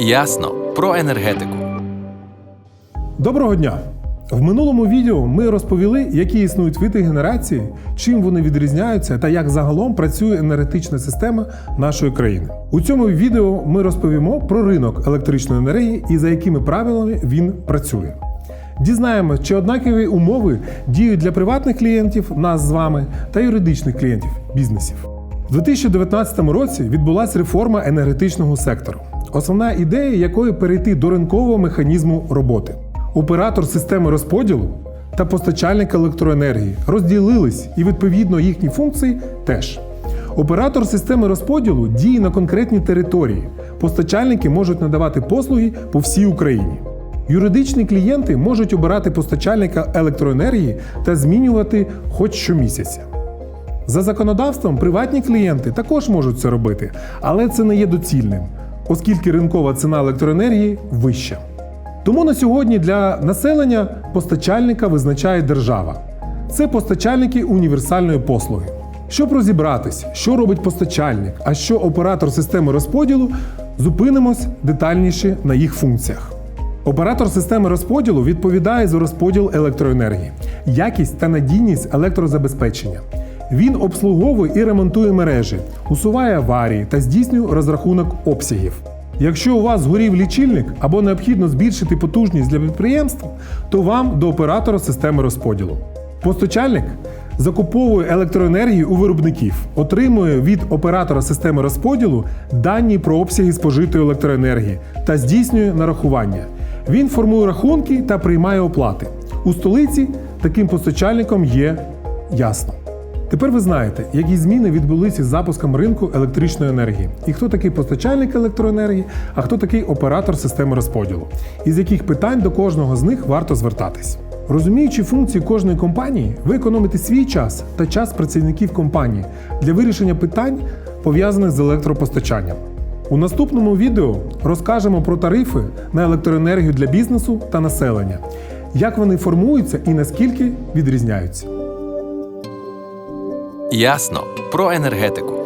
Ясно про енергетику. Доброго дня! В минулому відео ми розповіли, які існують види генерації, чим вони відрізняються та як загалом працює енергетична система нашої країни. У цьому відео ми розповімо про ринок електричної енергії і за якими правилами він працює. Дізнаємось, чи однакові умови діють для приватних клієнтів, нас з вами, та юридичних клієнтів бізнесів. У 2019 році відбулася реформа енергетичного сектору, основна ідея якої перейти до ринкового механізму роботи. Оператор системи розподілу та постачальник електроенергії розділились і відповідно їхні функції теж. Оператор системи розподілу діє на конкретній території. Постачальники можуть надавати послуги по всій Україні. Юридичні клієнти можуть обирати постачальника електроенергії та змінювати хоч щомісяця. За законодавством, приватні клієнти також можуть це робити, але це не є доцільним, оскільки ринкова ціна електроенергії вища. Тому на сьогодні для населення постачальника визначає держава. Це постачальники універсальної послуги. Щоб розібратись, що робить постачальник, а що оператор системи розподілу, зупинимось детальніше на їх функціях. Оператор системи розподілу відповідає за розподіл електроенергії, якість та надійність електрозабезпечення. Він обслуговує і ремонтує мережі, усуває аварії та здійснює розрахунок обсягів. Якщо у вас згорів лічильник або необхідно збільшити потужність для підприємства, то вам до оператора системи розподілу. Постачальник закуповує електроенергію у виробників, отримує від оператора системи розподілу дані про обсяги спожитої електроенергії та здійснює нарахування. Він формує рахунки та приймає оплати. У столиці таким постачальником є ясно. Тепер ви знаєте, які зміни відбулися з запуском ринку електричної енергії, і хто такий постачальник електроенергії, а хто такий оператор системи розподілу, і з яких питань до кожного з них варто звертатись. Розуміючи функції кожної компанії, ви економите свій час та час працівників компанії для вирішення питань, пов'язаних з електропостачанням. У наступному відео розкажемо про тарифи на електроенергію для бізнесу та населення, як вони формуються і наскільки відрізняються. Ясно про енергетику.